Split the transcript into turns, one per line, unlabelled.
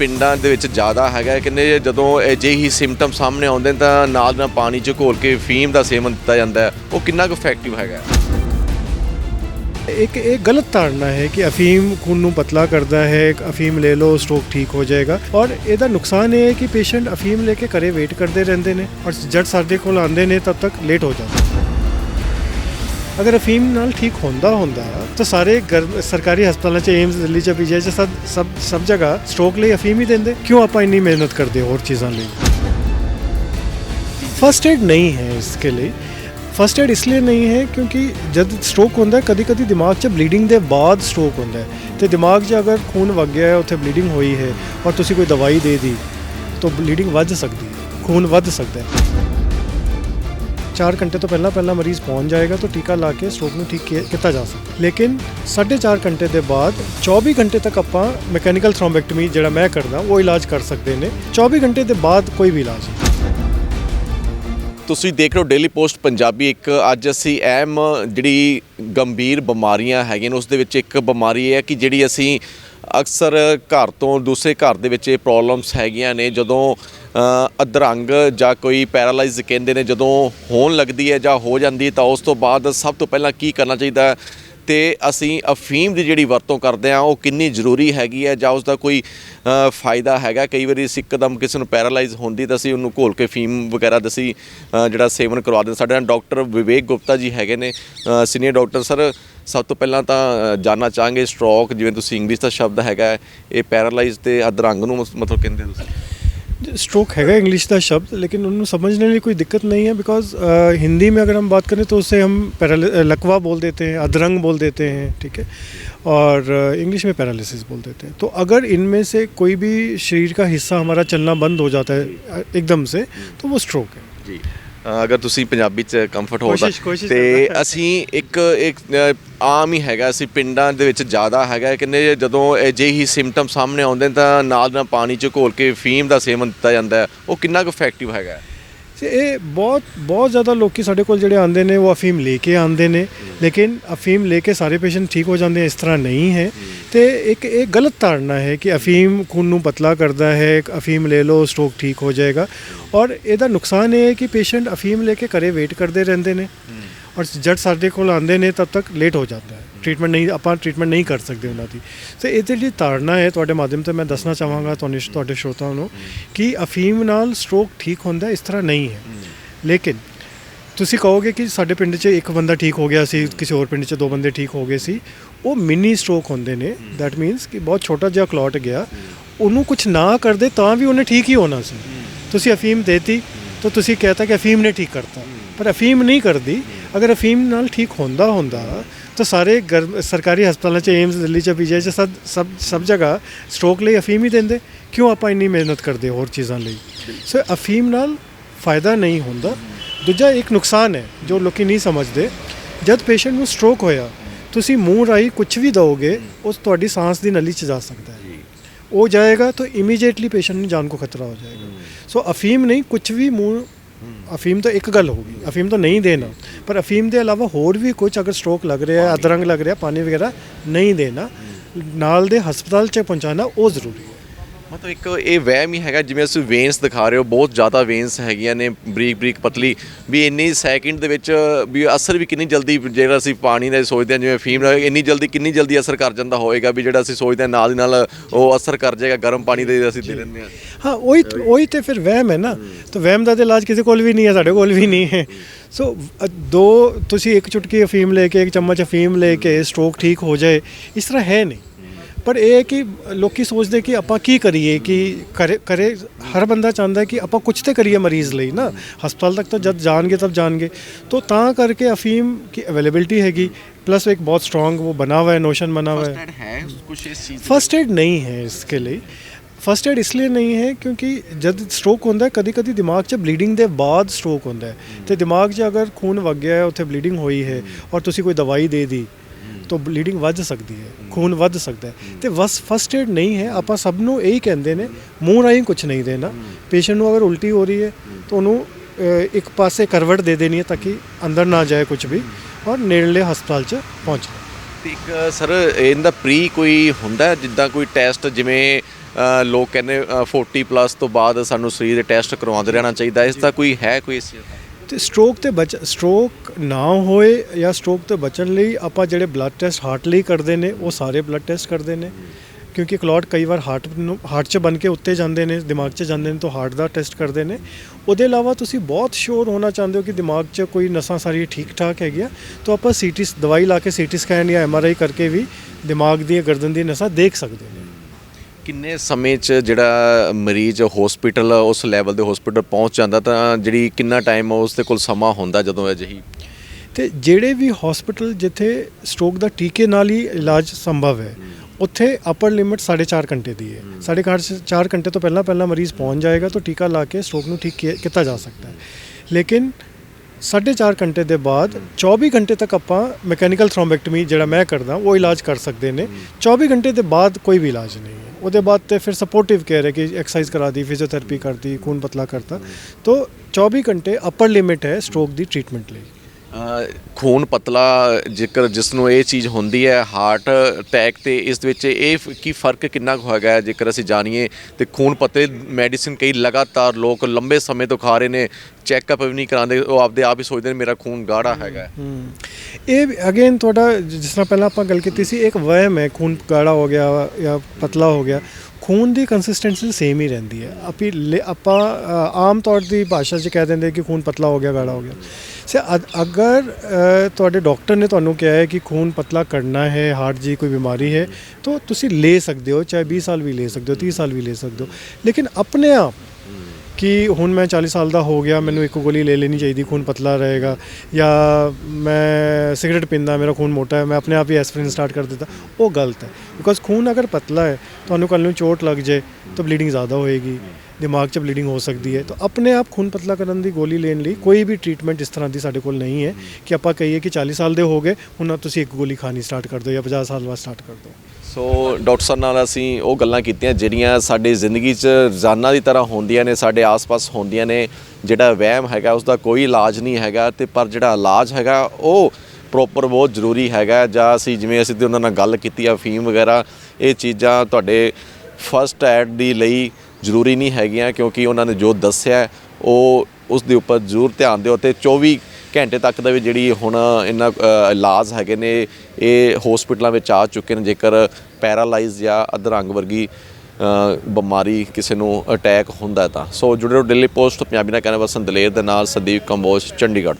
ਪਿੰਡਾਂ ਦੇ ਵਿੱਚ ਜ਼ਿਆਦਾ ਹੈਗਾ ਕਹਿੰਦੇ ਜਦੋਂ ਅਜਿਹੇ ਹੀ ਸਿੰਪਟਮ ਸਾਹਮਣੇ ਆਉਂਦੇ ਨੇ ਤਾਂ ਨਾਲ ਨਾਲ ਪਾਣੀ 'ਚ ਘੋਲ ਕੇ ਫੀਮ ਦਾ ਸੇਵਨ ਦਿੱਤਾ ਜਾਂਦਾ ਹੈ ਉਹ ਕਿੰਨਾ ਕੁ ਇਫੈਕਟਿਵ ਹੈਗਾ
एक एक गलत धारणा है कि अफीम खून ਨੂੰ ਪਤਲਾ ਕਰਦਾ ਹੈ ਅਫੀਮ ਲੈ ਲਓ ਸਟ੍ਰੋਕ ਠੀਕ ਹੋ ਜਾਏਗਾ ਔਰ ਇਹਦਾ ਨੁਕਸਾਨ ਇਹ ਹੈ ਕਿ ਪੇਸ਼ੈਂਟ ਅਫੀਮ ਲੈ ਕੇ ਘਰੇ ਵੇਟ ਕਰਦੇ ਰਹਿੰਦੇ ਨੇ ਔਰ ਜਦ ਸਾਡੇ ਕੋਲ ਆਉਂਦੇ ਨੇ ਤਦ ਤੱਕ ਲੇਟ ਹੋ ਜਾਂਦਾ ਅਗਰ ਅਫੀਮ ਨਾਲ ਠੀਕ ਹੁੰਦਾ ਹੁੰਦਾ ਤਾਂ ਸਾਰੇ ਸਰਕਾਰੀ ਹਸਪਤਾਲਾਂ 'ਚ ਏਮਸ ਦਿੱਲੀ 'ਚ, ਪੀਜੀਆਈ 'ਚ ਸਭ ਸਭ ਸਭ ਜਗ੍ਹਾ ਸਟ੍ਰੋਕ ਲਈ ਅਫੀਮ ਹੀ ਦਿੰਦੇ। ਕਿਉਂ ਆਪਾਂ ਇੰਨੀ ਮਿਹਨਤ ਕਰਦੇ ਹੋਰ ਚੀਜ਼ਾਂ ਲਈ? ਫਸਟ ਏਡ ਨਹੀਂ ਹੈ ਇਸਕੇ ਲਈ। ਫਸਟ ਏਡ ਇਸ ਲਈ ਨਹੀਂ ਹੈ ਕਿਉਂਕਿ ਜਦ ਸਟ੍ਰੋਕ ਹੁੰਦਾ ਕਦੀ-ਕਦੀ ਦਿਮਾਗ 'ਚ ਬਲੀਡਿੰਗ ਦੇ ਬਾਅਦ ਸਟ੍ਰੋਕ ਹੁੰਦਾ ਹੈ। ਤੇ ਦਿਮਾਗ 'ਚ ਅਗਰ ਖੂਨ ਵਗ ਗਿਆ ਹੈ, ਉੱਥੇ ਬਲੀਡਿੰਗ ਹੋਈ ਹੈ ਔਰ ਤੁਸੀਂ ਕੋਈ ਦਵਾਈ ਦੇ ਦੀ ਤਾਂ ਬਲੀਡਿੰਗ ਵੱਧ ਸਕਦੀ ਹੈ। ਖੂਨ ਵੱਧ ਸਕਦਾ ਹੈ। 4 ਘੰਟੇ ਤੋਂ ਪਹਿਲਾਂ ਪਹਿਲਾਂ ਮਰੀਜ਼ ਪਹੁੰਚ ਜਾਏਗਾ ਤਾਂ ਟੀਕਾ ਲਾ ਕੇ ਸਟ੍ਰੋਕ ਨੂੰ ਠੀਕ ਕੀਤਾ ਜਾ ਸਕਦਾ ਹੈ। ਲੇਕਿਨ 4.5 ਘੰਟੇ ਦੇ ਬਾਅਦ 24 ਘੰਟੇ ਤੱਕ ਆਪਾਂ ਮੈਕੈਨੀਕਲ ਥ੍ਰੋਮਬੈਕਟਮੀ ਜਿਹੜਾ ਮੈਂ ਕਰਦਾ, ਉਹ ਇਲਾਜ ਕਰ ਸਕਦੇ ਨੇ 24 ਘੰਟੇ ਦੇ ਬਾਅਦ ਕੋਈ ਵੀ ਇਲਾਜ
ਤੁਸੀਂ ਦੇਖ ਰਹੇ ਹੋ ਡੇਲੀ ਪੋਸਟ ਪੰਜਾਬੀ, ਇੱਕ ਅੱਜ ਅਸੀਂ ਅਹਿਮ ਜਿਹੜੀ ਗੰਭੀਰ ਬਿਮਾਰੀਆਂ ਹੈਗੀਆਂ ਨੇ, ਉਸ ਦੇ ਵਿੱਚ ਇੱਕ ਬਿਮਾਰੀ ਇਹ ਹੈ ਕਿ ਜਿਹੜੀ ਅਸੀਂ ਅਕਸਰ ਘਰ ਤੋਂ ਦੂਸਰੇ ਘਰ ਦੇ ਵਿੱਚ ਇਹ ਪ੍ਰੋਬਲਮਸ ਹੈਗੀਆਂ ਨੇ। ਜਦੋਂ ਅ, ਅਧਰੰਗ ਜਾਂ ਕੋਈ ਪੈਰਾਲਾਈਜ਼ ਕਹਿੰਦੇ ਨੇ ਜਦੋਂ ਹੋਣ ਲੱਗਦੀ ਹੈ ਜਾਂ ਹੋ ਜਾਂਦੀ ਤਾਂ ਉਸ ਤੋਂ ਬਾਅਦ ਸਭ ਤੋਂ ਪਹਿਲਾਂ ਕੀ ਕਰਨਾ ਚਾਹੀਦਾ ਹੈ? ਤੇ ਅਸੀਂ ਅਫੀਮ ਦੀ ਜਿਹੜੀ ਵਰਤੋਂ ਕਰਦੇ ਆ ਉਹ ਕਿੰਨੀ ਜ਼ਰੂਰੀ ਹੈਗੀ ਹੈ ਜਾਂ ਉਸ ਦਾ ਕੋਈ ਫਾਇਦਾ ਹੈਗਾ? ਕਈ ਵਾਰੀ ਅਸੀਂ ਇੱਕਦਮ ਕਿਸੇ ਨੂੰ ਪੈਰਾਲਾਈਜ਼ ਹੁੰਦੀ ਤਾਂ ਅਸੀਂ ਉਹਨੂੰ ਘੋਲ ਕੇ ਫੀਮ ਵਗੈਰਾ ਦਸੀਂ ਜਿਹੜਾ ਸੇਵਨ ਕਰਵਾ ਦਿੰਦੇ ਸਾਡੇ ਨਾਲ ਡਾਕਟਰ ਵਿਵੇਕ ਗੁਪਤਾ ਜੀ ਹੈਗੇ ਨੇ। ਸੀਨੀਅਰ ਡਾਕਟਰ ਸਰ ਸਭ ਤੋਂ ਪਹਿਲਾਂ ਤਾਂ ਅ, ਜਾਨਣਾ ਚਾਹਾਂਗੇ ਸਟ੍ਰੋਕ ਜਿਵੇਂ ਤੁਸੀਂ ਇੰਗਲਿਸ਼ ਦਾ ਸ਼ਬਦ ਹੈਗਾ ਹੈ, ਇਹ ਪੈਰਾਲਾਈਜ਼ ਤੇ ਅਧਰੰਗ ਨੂੰ ਮਸ- ਮਤਲਬ ਕਹਿੰਦੇ ਤੁਸੀਂ
स्ट्रोक हैगा इंग्लिश का शब्द लेकिन उन्हें समझने में कोई दिक्कत नहीं है बिकॉज हिंदी में अगर हम बात करें तो उससे हम पैराल लकवा बोल देते हैं अधरंग बोल देते हैं ठीक है और इंग्लिश में पैरालिसिस बोल देते हैं तो अगर इनमें से कोई भी शरीर का हिस्सा हमारा चलना बंद हो जाता है अ, एकदम से तो वो स्ट्रोक है
ਜੀ ਅਗਰ ਤੁਸੀਂ ਪੰਜਾਬੀ ਚ ਕੰਫਰਟ
ਕੋਸ਼ਿਸ਼
ਤੇ
ਕਰਦਾ।
ਅਸੀਂ ਇੱਕ ਇੱਕ ਆਮ ਹੀ ਹੈਗਾ ਅਸੀਂ ਪਿੰਡਾਂ ਦੇ ਵਿੱਚ ਜ਼ਿਆਦਾ ਹੈਗਾ ਕਹਿੰਦੇ ਜਦੋਂ ਅਜਿਹੇ ਹੀ ਸਿੰਪਟਮ ਸਾਹਮਣੇ ਆਉਂਦੇ ਤਾਂ ਨਾਲ ਨਾਲ ਪਾਣੀ ਚ ਘੋਲ ਕੇ ਫੀਮ ਦਾ ਸੇਵਨ ਦਿੱਤਾ ਜਾਂਦਾ ਹੈ ਉਹ ਕਿੰਨਾ ਕੁ ਇਫੈਕਟਿਵ ਹੈਗਾ
ਤੇ ਇਹ ਬਹੁਤ ਬਹੁਤ ਜ਼ਿਆਦਾ ਲੋਕੀ ਸਾਡੇ ਕੋਲ ਜਿਹੜੇ ਆਉਂਦੇ ਨੇ, ਉਹ ਅਫੀਮ ਲੈ ਕੇ ਆਉਂਦੇ ਨੇ। ਲੇਕਿਨ ਅਫੀਮ ਲੈ ਕੇ ਸਾਰੇ ਪੇਸ਼ੈਂਟ ਠੀਕ ਹੋ ਜਾਂਦੇ ਇਸ ਤਰ੍ਹਾਂ ਨਹੀਂ ਹੈ। ਤੇ ਇੱਕ ਇਹ ਗਲਤ ਧਾਰਨਾ ਹੈ ਕਿ ਅਫੀਮ ਖੂਨ ਨੂੰ ਪਤਲਾ ਕਰਦਾ ਹੈ, ਅਫੀਮ ਲੈ ਲਓ ਸਟ੍ਰੋਕ ਠੀਕ ਹੋ ਜਾਏਗਾ। ਔਰ ਇਹਦਾ ਨੁਕਸਾਨ ਇਹ ਹੈ ਕਿ ਪੇਸ਼ੈਂਟ ਅਫੀਮ ਲੈ ਕੇ ਘਰੇ ਵੇਟ ਕਰਦੇ ਰਹਿੰਦੇ ਨੇ। ਔਰ ਜਦ ਸਾਡੇ ਕੋਲ ਆਉਂਦੇ ਨੇ, ਤਦ ਤੱਕ ਲੇਟ ਹੋ ਜਾਂਦਾ ਹੈ। ਟ੍ਰੀਟਮੈਂਟ ਨਹੀਂ, ਆਪਾਂ ਟ੍ਰੀਟਮੈਂਟ ਨਹੀਂ ਕਰ ਸਕਦੇ ਉਹਨਾਂ ਦੀ। ਤੇ ਇਹਦੇ ਲਈ ਧਾਰਨਾ ਹੈ, ਤੁਹਾਡੇ ਮਾਧਿਅਮ ਤੇ ਮੈਂ ਦੱਸਣਾ ਚਾਹਾਂਗਾ ਤੁਹਾਨੂੰ ਤੁਹਾਡੇ ਸ਼ਰੋਤਾਂ ਨੂੰ, ਕਿ ਅਫੀਮ ਨਾਲ ਸਟ੍ਰੋਕ ਠੀਕ ਹੁੰਦਾ ਇਸ ਤਰ੍ਹਾਂ ਨਹੀਂ ਹੈ। ਲੇਕਿਨ ਤੁਸੀਂ ਕਹੋਗੇ ਕਿ ਸਾਡੇ ਪਿੰਡ 'ਚ ਇੱਕ ਬੰਦਾ ਠੀਕ ਹੋ ਗਿਆ ਸੀ, ਕਿਸੇ ਹੋਰ ਪਿੰਡ 'ਚ ਦੋ ਬੰਦੇ ਠੀਕ ਹੋ ਗਏ ਸੀ, ਉਹ ਮਿਨੀ ਸਟ੍ਰੋਕ ਹੁੰਦੇ ਨੇ। ਦੈਟ ਮੀਨਸ ਕਿ ਬਹੁਤ ਛੋਟਾ ਜਿਹਾ ਕਲੌਟ ਗਿਆ। ਉਹਨੂੰ ਕੁਝ ਨਾ ਕਰਦੇ ਤਾਂ ਵੀ ਉਹਨੇ ਠੀਕ ਹੀ ਹੋਣਾ ਸੀ। ਤੁਸੀਂ ਅਫੀਮ ਦੇਤੀ ਤਾਂ ਤੁਸੀਂ ਕਹਤਾ ਕਿ ਅਫੀਮ ਨੇ ਠੀਕ ਕਰਤਾ। ਪਰ ਅਫੀਮ ਨਹੀਂ ਕਰਦੀ। ਅਗਰ ਅਫੀਮ ਨਾਲ ਠੀਕ ਹੁੰਦਾ ਹੁੰਦਾ ਤਾਂ ਸਾਰੇ ਸਰਕਾਰੀ ਹਸਪਤਾਲਾਂ 'ਚ ਏਮਸ ਦਿੱਲੀ 'ਚ ਪੀਜੀਆਈ 'ਚ ਸਭ ਸਭ ਸਭ ਜਗ੍ਹਾ ਸਟ੍ਰੋਕ ਲਈ ਅਫੀਮ ਹੀ ਦਿੰਦੇ। ਕਿਉਂ ਆਪਾਂ ਇੰਨੀ ਮਿਹਨਤ ਕਰਦੇ ਹੋਰ ਚੀਜ਼ਾਂ ਲਈ? ਸੋ ਅਫੀਮ ਨਾਲ ਫਾਇਦਾ ਨਹੀਂ ਹੁੰਦਾ। ਦੂਜਾ ਇੱਕ ਨੁਕਸਾਨ ਹੈ ਜੋ ਲੋਕੀ ਨਹੀਂ ਸਮਝਦੇ। ਜਦ ਪੇਸ਼ੈਂਟ ਨੂੰ ਸਟ੍ਰੋਕ ਹੋਇਆ ਤੁਸੀਂ ਮੂੰਹ ਰਾਹੀਂ ਕੁਝ ਵੀ ਦਿਓਗੇ ਉਸ ਤੁਹਾਡੀ ਸਾਹ ਦੀ ਨਲੀ 'ਚ ਜਾ ਸਕਦਾ ਹੈ। ਉਹ ਜਾਏਗਾ ਤਾਂ ਇਮੀਡੀਏਟਲੀ ਪੇਸ਼ੈਂਟ ਨੂੰ ਜਾਨ ਕੋ ਖਤਰਾ ਹੋ ਜਾਏਗਾ। ਸੋ ਅਫੀਮ ਨਹੀਂ ਕੁਝ ਵੀ ਮੂੰਹ ਅਫੀਮ ਤਾਂ ਇੱਕ ਗੱਲ ਹੋ ਗਈ ਅਫੀਮ ਤਾਂ ਨਹੀਂ ਦੇਣਾ। ਪਰ ਅਫੀਮ ਦੇ ਇਲਾਵਾ ਹੋਰ ਵੀ ਕੁਝ ਅਗਰ ਸਟ੍ਰੋਕ ਲੱਗ ਰਿਹਾ ਹੈ ਅਧਰੰਗ ਲੱਗ ਰਿਹਾ ਪਾਣੀ ਵਗੈਰਾ ਨਹੀਂ ਦੇਣਾ। ਨਾਲ ਦੇ ਹਸਪਤਾਲ 'ਚ ਪਹੁੰਚਾਣਾ ਉਹ ਜ਼ਰੂਰੀ ਹੈ।
ਮਤਲਬ ਇੱਕ ਇਹ ਵਹਿਮ ਹੀ ਹੈਗਾ, ਜਿਵੇਂ ਅਸੀਂ ਵੇਨਸ ਦਿਖਾ ਰਹੇ ਹੋ, ਬਹੁਤ ਜ਼ਿਆਦਾ ਵੇਨਸ ਹੈਗੀਆਂ ਨੇ, ਬਰੀਕ ਬਰੀਕ ਪਤਲੀ, ਵੀ ਇੰਨੀ ਸੈਕਿੰਡ ਦੇ ਵਿੱਚ ਵੀ ਅਸਰ ਵੀ ਕਿੰਨੀ ਜਲਦੀ, ਜਿਹੜਾ ਅਸੀਂ ਪਾਣੀ ਦਾ ਸੋਚਦੇ ਹਾਂ, ਜਿਵੇਂ ਫੀਮ ਦਾ, ਇੰਨੀ ਜਲਦੀ, ਕਿੰਨੀ ਜਲਦੀ ਅਸਰ ਕਰ ਜਾਂਦਾ ਹੋਏਗਾ, ਵੀ ਜਿਹੜਾ ਅਸੀਂ ਸੋਚਦੇ ਹਾਂ ਨਾਲ ਦੀ ਨਾਲ ਉਹ ਅਸਰ ਕਰ ਜਾਏਗਾ, ਗਰਮ ਪਾਣੀ ਦੇ ਅਸੀਂ ਦੇ ਦਿੰਦੇ ਹਾਂ।
ਹਾਂ, ਉਹੀ ਉਹੀ ਤੇ ਫਿਰ ਵਹਿਮ ਹੈ ਨਾ। ਤਾਂ ਵਹਿਮ ਦਾ ਤੇ ਇਲਾਜ ਕਿਸੇ ਕੋਲ ਵੀ ਨਹੀਂ ਹੈ, ਸਾਡੇ ਕੋਲ ਵੀ ਨਹੀਂ ਹੈ। ਸੋ ਦੋ ਤੁਸੀਂ ਇੱਕ ਚੁਟਕੀ ਅਫੀਮ ਲੈ ਕੇ, ਇੱਕ ਚਮਚ ਅਫੀਮ ਲੈ ਕੇ ਸਟ੍ਰੋਕ ਠੀਕ ਹੋ ਜਾਏ, ਇਸ ਤਰ੍ਹਾਂ ਹੈ ਨਹੀਂ। ਪਰ ਇਹ ਹੈ ਕਿ ਲੋਕੀ ਸੋਚਦੇ ਕਿ ਆਪਾਂ ਕੀ ਕਰੀਏ ਕਿ ਕਰੇ ਕਰੇ ਹਰ ਬੰਦਾ ਚਾਹੁੰਦਾ ਹੈ ਕਿ ਆਪਾਂ ਕੁਝ ਤੇ ਕਰੀਏ ਮਰੀਜ਼ ਲਈ ਨਾ ਹਸਪਤਾਲ ਤੱਕ ਤਾਂ ਜਦ ਜਾਣਗੇ ਤਬ ਜਾਣਗੇ ਤਾਂ ਤਾਂ ਕਰਕੇ ਅਫੀਮ की अवेलेबिलिटी हैगी प्लस एक बहुत स्ट्रांग वो बना हुआ है नोशन बना हुआ है
ਹੈ ਕੁਝ ਇਸ ਚੀਜ਼
ਫਸਟ ਏਡ ਨਹੀਂ ਹੈ ਇਸਕੇ ਲਈ ਫਸਟ ਏਡ ਇਸ ਲਈ ਨਹੀਂ ਹੈ ਕਿਉਂਕਿ ਜਦ ਸਟ੍ਰੋਕ ਹੁੰਦਾ ਹੈ ਕਦੀ ਕਦੀ ਦਿਮਾਗ 'ਚ ਬਲੀਡਿੰਗ ਦੇ ਬਾਅਦ ਸਟ੍ਰੋਕ ਹੁੰਦਾ ਹੈ ਤੇ ਦਿਮਾਗ 'ਚ ਅਗਰ ਖੂਨ ਵਗ ਗਿਆ ਹੈ ਉੱਥੇ ਬਲੀਡਿੰਗ ਹੋਈ ਹੈ ਔਰ ਤੁਸੀਂ ਕੋਈ ਦਵਾਈ ਦੇ ਦੀ ਤਾਂ ਬਲੀਡਿੰਗ ਵੱਧ ਸਕਦੀ ਹੈ ਖੂਨ ਵੱਧ ਸਕਦਾ ਹੈ। ਤੇ ਬਸ ਫਸਟ ਏਡ ਨਹੀਂ ਹੈ ਆਪਾਂ ਸਭ ਨੂੰ ਇਹੀ ਕਹਿੰਦੇ ਨੇ ਮੂੰਹ ਰਾਹੀਂ ਕੁਝ ਨਹੀਂ ਦੇਣਾ। ਪੇਸ਼ੈਂਟ ਨੂੰ ਅਗਰ ਉਲਟੀ ਹੋ ਰਹੀ ਹੈ ਤਾਂ ਉਹਨੂੰ ਇੱਕ ਪਾਸੇ ਕਰਵਟ ਦੇ ਦੇਣੀ ਹੈ ਤਾਂ ਕਿ ਅੰਦਰ ਨਾ ਜਾਏ ਕੁਝ ਵੀ ਔਰ ਨੇੜਲੇ ਹਸਪਤਾਲ 'ਚ ਪਹੁੰਚੇ
ਤੇ ਇੱਕ ਸਰ ਇਹਦਾ ਪ੍ਰੀ ਕੋਈ ਹੁੰਦਾ ਜਿੱਦਾਂ ਕੋਈ ਟੈਸਟ ਜਿਵੇਂ ਲੋਕ ਕਹਿੰਦੇ ਅ, 40 ਪਲੱਸ ਤੋਂ ਬਾਅਦ ਸਾਨੂੰ ਸਰੀਰ ਦੇ ਟੈਸਟ ਕਰਵਾਉਂਦੇ ਰਹਿਣਾ ਚਾਹੀਦਾ ਇਸ ਦਾ ਕੋਈ ਹੈ ਕੋਈ ਇਸ
ਤੇ ਸਟ੍ਰੋਕ ਤੇ ਬਚ ਸਟ੍ਰੋਕ ਨਾ ਹੋਏ ਜਾਂ ਸਟ੍ਰੋਕ ਤੋਂ ਬਚਣ ਲਈ ਆਪਾਂ ਜਿਹੜੇ ਬਲੱਡ ਟੈਸਟ ਹਾਰਟ ਲਈ ਕਰਦੇ ਨੇ, ਉਹ ਸਾਰੇ ਬਲੱਡ ਟੈਸਟ ਕਰਦੇ ਨੇ। ਕਿਉਂਕਿ ਕਲੌਟ ਕਈ ਵਾਰ ਹਾਰਟ ਨੂੰ ਹਾਰਟ 'ਚ ਬਣ ਕੇ ਉੱਤੇ ਜਾਂਦੇ ਨੇ, ਦਿਮਾਗ 'ਚ ਜਾਂਦੇ ਨੇ ਤਾਂ ਹਾਰਟ ਦਾ ਟੈਸਟ ਕਰਦੇ ਨੇ। ਉਹਦੇ ਇਲਾਵਾ ਤੁਸੀਂ ਬਹੁਤ ਸ਼ੋਰ ਹੋਣਾ ਚਾਹੁੰਦੇ ਹੋ ਕਿ ਦਿਮਾਗ 'ਚ ਕੋਈ ਨਸਾਂ ਸਾਰੀ ਠੀਕ ਠਾਕ ਹੈਗੀਆਂ, ਤਾਂ ਆਪਾਂ ਸੀਟੀ ਦਵਾਈ ਲਾ ਕੇ ਸੀਟੀ ਸਕੈਨ ਜਾਂ ਐਮਆਰਆਈ ਕਰਕੇ ਵੀ ਦਿਮਾਗ ਦੀਆਂ ਗਰਦਨ ਦੀ ਨਸਾਂ ਦੇਖ ਸਕਦੇ ਨੇ।
ਕਿੰਨੇ ਸਮੇਂ 'ਚ ਜਿਹੜਾ ਮਰੀਜ਼ ਹਸਪੀਟਲ ਉਸ ਲੈਵਲ ਦੇ ਹਸਪੀਟਲ ਪਹੁੰਚ ਜਾਂਦਾ ਤਾਂ ਜਿਹੜੀ ਕਿੰਨਾ ਟਾਈਮ ਉਸ ਦੇ ਕੋਲ ਸਮਾਂ ਹੁੰਦਾ ਜਦੋਂ ਅਜਿਹੀ?
ਤੇ ਜਿਹੜੇ ਵੀ ਹਸਪੀਟਲ ਜਿੱਥੇ ਸਟ੍ਰੋਕ ਦਾ ਟੀਕੇ ਨਾਲ ਹੀ ਇਲਾਜ ਸੰਭਵ ਹੈ ਉੱਥੇ ਅਪਰ ਲਿਮਿਟ 4.5 ਘੰਟੇ ਦੀ ਹੈ। ਸਾਢੇ 4 ਘੰਟੇ ਤੋਂ ਪਹਿਲਾਂ ਪਹਿਲਾਂ ਮਰੀਜ਼ ਪਹੁੰਚ ਜਾਏਗਾ ਤਾਂ ਟੀਕਾ ਲਾ ਕੇ ਸਟ੍ਰੋਕ ਨੂੰ ਠੀਕ ਕੀਤਾ ਜਾ ਸਕਦਾ ਹੈ। ਲੇਕਿਨ 4.5 ਘੰਟੇ ਦੇ ਬਾਅਦ 24 ਘੰਟੇ ਤੱਕ ਆਪਾਂ ਮੈਕੈਨੀਕਲ ਥ੍ਰੋਮਬੈਕਟਮੀ ਜਿਹੜਾ ਮੈਂ ਕਰਦਾ ਉਹ ਇਲਾਜ ਕਰ ਸਕਦੇ ਨੇ। 24 ਘੰਟੇ ਦੇ ਬਾਅਦ ਕੋਈ ਵੀ ਇਲਾਜ ਨਹੀਂ। ਉਹਦੇ ਬਾਅਦ ਤੇ ਫਿਰ ਸਪੋਰਟਿਵ ਕੇਅਰ ਹੈ ਕਿ ਐਕਸਰਸਾਈਜ਼ ਕਰਾ ਦੀ ਫਿਜ਼ੀਓਥੈਰੇਪੀ ਕਰਦੀ ਖੂਨ ਪਤਲਾ ਕਰਤਾ तो 24 ਘੰਟੇ ਅਪਰ ਲਿਮਿਟ ਹੈ ਸਟ੍ਰੋਕ ਦੀ ਟ੍ਰੀਟਮੈਂਟ ਲਈ।
ਅ, ਖੂਨ ਪਤਲਾ ਜੇਕਰ ਜਿਸ ਨੂੰ ਇਹ ਚੀਜ਼ ਹੁੰਦੀ ਹੈ ਹਾਰਟ ਅਟੈਕ ਤੇ ਇਸ ਵਿੱਚ ਇਹ ਫ- ਕੀ ਫ਼ਰਕ ਕਿੰਨਾ ਕੁ ਹੈਗਾ ਹੈ ਜੇਕਰ ਅਸੀਂ ਜਾਣੀਏ ਤੇ ਖੂਨ ਪਤਲੇ ਮੈਡੀਸਿਨ ਕਈ ਲਗਾਤਾਰ ਲੋਕ ਲੰਬੇ ਸਮੇਂ ਤੋਂ ਖਾ ਰਹੇ ਨੇ ਚੈੱਕਅਪ ਵੀ ਨਹੀਂ ਕਰਾਉਂਦੇ ਉਹ ਆਪਦੇ ਆਪ ਹੀ ਸੋਚਦੇ ਨੇ ਮੇਰਾ ਖੂਨ ਗਾੜਾ ਹੈਗਾ
ਹਮ, ਇਹ ਅਗੇਨ ਤੁਹਾਡਾ ਜਿਸ ਤਰ੍ਹਾਂ ਪਹਿਲਾਂ ਆਪਾਂ ਗੱਲ ਕੀਤੀ ਸੀ, ਇੱਕ ਵਹਿਮ ਹੈ, ਖੂਨ ਗਾੜਾ ਹੋ ਗਿਆ ਜਾਂ ਪਤਲਾ ਹੋ ਗਿਆ। ਖੂਨ ਦੀ ਕੰਸਿਸਟੈਂਸੀ ਸੇਮ ਹੀ ਰਹਿੰਦੀ ਹੈ। ਆਪੀ ਲੇ- ਆਪਾਂ ਆਮ ਤੌਰ ਦੀ ਭਾਸ਼ਾ 'ਚ ਕਹਿ ਦਿੰਦੇ ਕਿ ਖੂਨ ਪਤਲਾ ਹੋ ਗਿਆ, ਗਾੜਾ ਹੋ ਗਿਆ। ਸੇ ਅਗਰ ਤੁਹਾਡੇ ਡਾਕਟਰ ਨੇ ਤੁਹਾਨੂੰ ਕਿਹਾ ਹੈ ਕਿ ਖੂਨ ਪਤਲਾ ਕਰਨਾ ਹੈ ਹਾਰਟ ਦੀ ਕੋਈ ਬਿਮਾਰੀ ਹੈ, ਤਾਂ ਤੁਸੀਂ ਲੈ ਸਕਦੇ ਹੋ, ਚਾਹੇ 20 ਸਾਲ ਵੀ ਲੈ ਸਕਦੇ ਹੋ 30 ਸਾਲ ਵੀ ਲੈ ਸਕਦੇ ਹੋ। ਲੇਕਿਨ ਆਪਣੇ ਆਪ ਕਿ ਹੁਣ ਮੈਂ 40 ਸਾਲ ਦਾ ਹੋ ਗਿਆ, ਮੈਨੂੰ ਇੱਕ ਗੋਲੀ ਲੈ ਲੈਣੀ ਚਾਹੀਦੀ, ਖੂਨ ਪਤਲਾ ਰਹੇਗਾ। ਜਾਂ ਮੈਂ ਸਿਗਰਟ ਪੀਂਦਾ, ਮੇਰਾ ਖੂਨ ਮੋਟਾ ਹੈ, ਮੈਂ ਆਪਣੇ ਆਪ ਹੀ ਐਸਪਰੀਨ ਸਟਾਰਟ ਕਰ ਦਿੱਤਾ। ਉਹ ਗਲਤ ਹੈ। ਬਿਕੋਜ਼ ਖੂਨ ਅਗਰ ਪਤਲਾ ਹੈ, ਤੁਹਾਨੂੰ ਕੱਲ ਨੂੰ ਚੋਟ ਲੱਗ ਜਾਏ, ਤਾਂ ਬਲੀਡਿੰਗ ਜ਼ਿਆਦਾ ਹੋਏਗੀ। ਦਿਮਾਗ 'ਚ ਬਲੀਡਿੰਗ ਹੋ ਸਕਦੀ ਹੈ। ਤਾਂ ਆਪਣੇ ਆਪ ਖੂਨ ਪਤਲਾ ਕਰਨ ਦੀ ਗੋਲੀ ਲੈਣ ਲਈ ਕੋਈ ਵੀ ਟ੍ਰੀਟਮੈਂਟ ਇਸ ਤਰ੍ਹਾਂ ਦੀ ਸਾਡੇ ਕੋਲ ਨਹੀਂ ਹੈ ਕਿ ਆਪਾਂ ਕਹੀਏ ਕਿ 40 ਸਾਲ ਦੇ ਹੋ ਗਏ, ਹੁਣ ਤੁਸੀਂ ਇੱਕ ਗੋਲੀ ਖਾਣੀ ਸਟਾਰਟ ਕਰ ਦਿਓ ਜਾਂ 50 ਸਾਲ ਬਾਅਦ ਸਟਾਰਟ ਕਰ ਦਿਓ।
ਸੋ ਡਾਕਟਰ ਸਾਹਿਬ ਨਾਲ ਅਸੀਂ ਉਹ ਗੱਲਾਂ ਕੀਤੀਆਂ, ਜਿਹੜੀਆਂ ਸਾਡੀ ਜ਼ਿੰਦਗੀ 'ਚ ਰੋਜ਼ਾਨਾ ਦੀ ਤਰ੍ਹਾਂ ਹੁੰਦੀਆਂ ਨੇ, ਸਾਡੇ ਆਸ-ਪਾਸ ਹੁੰਦੀਆਂ ਨੇ। ਜਿਹੜਾ ਵਹਿਮ ਹੈਗਾ ਉਸ ਦਾ ਕੋਈ ਇਲਾਜ ਨਹੀਂ ਹੈਗਾ ਤੇ ਪਰ ਜਿਹੜਾ ਇਲਾਜ ਹੈਗਾ, ਉਹ ਪ੍ਰੋਪਰ ਬਹੁਤ ਜ਼ਰੂਰੀ ਹੈਗਾ। ਜਾਂ ਅਸੀਂ ਜਿਵੇਂ ਅਸੀਂ ਤੇ ਉਹਨਾਂ ਨਾਲ ਗੱਲ ਕੀਤੀ ਆ, ਫੀਮ ਵਗੈਰਾ, ਇਹ ਚੀਜ਼ਾਂ ਤੁਹਾਡੇ ਫਸਟ ਐਡ ਦੀ ਲਈ ਜ਼ਰੂਰੀ ਨਹੀਂ ਹੈਗੀਆਂ ਕਿਉਂਕਿ ਉਹਨਾਂ ਨੇ ਜੋ ਦੱਸਿਆ, ਉਹ ਉਸ ਦੇ ਉੱਪਰ ਜ਼ਰੂਰ ਧਿਆਨ ਦਿਓ ਤੇ 24 ਘੰਟੇ ਤੱਕ ਦੇ ਵੀ ਜਿਹੜੀ ਹੁਣ ਇਹਨਾਂ ਇਲਾਜ ਹੈਗੇ ਨੇ, ਇਹ ਹਸਪੀਟਲਾਂ ਵਿੱਚ ਆ ਚੁੱਕੇ ਨੇ, ਜੇਕਰ ਪੈਰਾਲਾਈਜ਼ ਜਾਂ ਅਧਰੰਗ ਵਰਗੀ ਬਿਮਾਰੀ ਕਿਸੇ ਨੂੰ ਅਟੈਕ ਹੁੰਦਾ ਤਾਂ। ਸੋ ਜੁੜੇ ਰਹੋ ਦਿੱਲੀ ਪੋਸਟ, ਪੰਜਾਬੀ ਨਾਲ ਕਹਿੰਦੇ ਵਸਨ ਦਲੇਰ ਦੇ ਨਾਲ ਸੰਦੀਪ ਕੰਬੋਜ, ਚੰਡੀਗੜ੍ਹ।